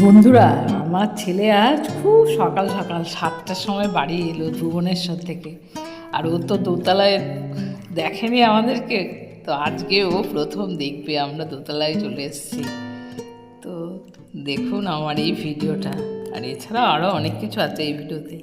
বন্ধুরা আমার ছেলে আজ খুব সকাল সকাল সাতটার সময় বাড়ি এলো ভুবনেশ্বর থেকে। আর ও তো দোতলায় দেখেনি আমাদেরকে। তো আজকে ও প্রথম দেখবে, আমরা দোতলায় চলে এসেছি। তো দেখুন আমার এই ভিডিওটা। আর এছাড়া আরও অনেক কিছু আছে এই ভিডিওতে।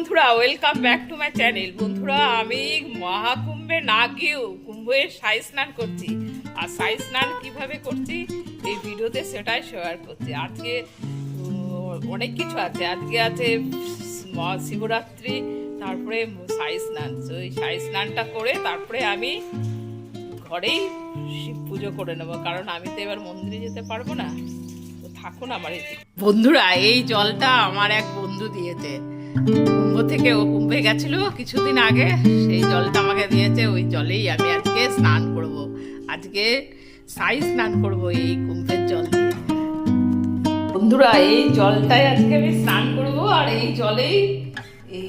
বন্ধুরা welcome back to my channel বন্ধুরা, আমি মহাকুম্ভে না গিয়েও কুম্ভের সাই স্নান করছি। আর সাই স্নান কীভাবে করছি, এই ভিডিওতে সেটাই শেয়ার করছি। আজকে অনেক কিছু আছে। আজকে আছে শিবরাত্রি তারপরে সাই স্নান। তো সাই স্নানটা করে তারপরে আমি ঘরেই শিব পুজো করে নেব। কারণ আমি তো এবার মন্দিরে যেতে পারব না। তো থাকুন আমার বন্ধুরা, এই জলটা আমার এক বন্ধু দিয়েছে। কুম্ভ থেকে ও কুম্ভে গেছিল কিছুদিন আগে। সেই জলটা আমাকে দিয়েছে, ওই জলেই আমি আজকে স্নান করব। আজকে সাই স্নান করব এই কুম্ভের জল বন্ধুরা, এই জলটাই আজকে আমি স্নান করব আর এই জলেই এই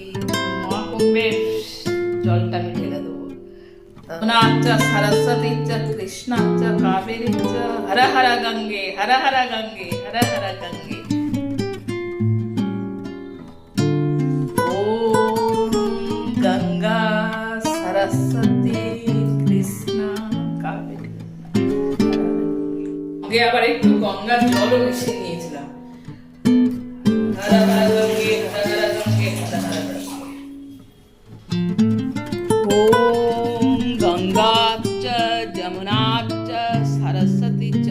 মহাকুম্ভের জলটা আমি ঢেলে দেবো। নাচ সরস্বতী কাবেরী চ হর হর গঙ্গে হর হর গঙ্গে হর হর গঙ্গে। সঙ্গে আবার একটু গঙ্গার জলও মিশিয়ে নিয়েছিলাম। ওম গঙ্গাচ্চ যমুনাচ্চ সরস্বতী চ।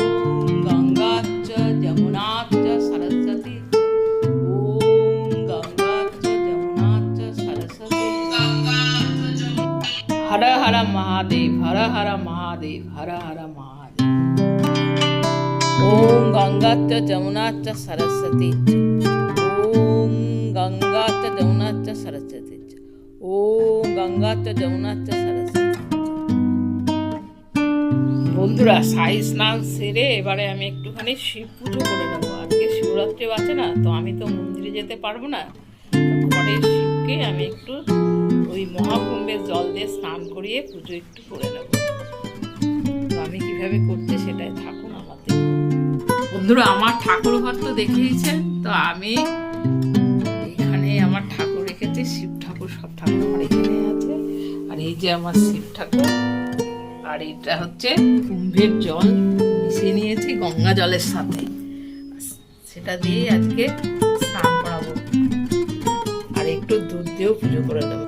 ওম গঙ্গাচ্চ যমুনাচ্চ সরস্বতী ওম গঙ্গাচ্চ যমুনাচ্চ সরস্বতী হর হর মহাদেব হর হর মহাদেব হর হর মহাদেব। ওম গঙ্গাচ্চ যমুনাচ্চ সরস্বতী ওম গঙ্গাচ্চ যমুনাচ্চ সরস্বতী ওম গঙ্গাচ্চ যমুনাচ্চ সরস্বতী বন্ধুরা, সাই স্নান সেরে এবারে আমি একটুখানি শিব পুজো করে নেব। আজকে শিবরাত্রি আছে না, তো আমি তো মন্দিরে যেতে পারব না। ঘরে শিবকে আমি একটু ওই মহাকুম্ভের জল দিয়ে স্নান করিয়ে পুজো একটু করে নেব। আমি কীভাবে করছি সেটাই থাকুন বন্ধুরা, আমার ঠাকুর ঘর তো দেখিয়েছেন তো আমি এখানে আমার ঠাকুর রেখেছি, শিব ঠাকুর, সব ঠাকুর আমার এখানে আছে। আর এই যে আমার শিব ঠাকুর, আর এটা হচ্ছে কুম্ভের জল মিশিয়ে নিয়েছি গঙ্গা জলের সাথে। সেটা দিয়ে আজকে স্নান করাবো। আর একটু দুধ দিয়েও পুজো করে দেবো।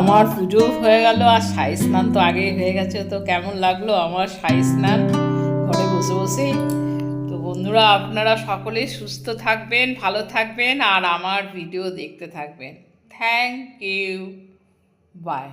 আমার পুজো হয়ে গেল আর সাই স্নান তো আগেই হয়ে গেছে, তো কেমন লাগল আমার সাই স্নান? ঘরে বসে বসেই তো বন্ধুরা, আপনারা সকলেই সুস্থ থাকবেন, ভালো থাকবেন, আর আমার ভিডিও দেখতে থাকবেন। Thank you by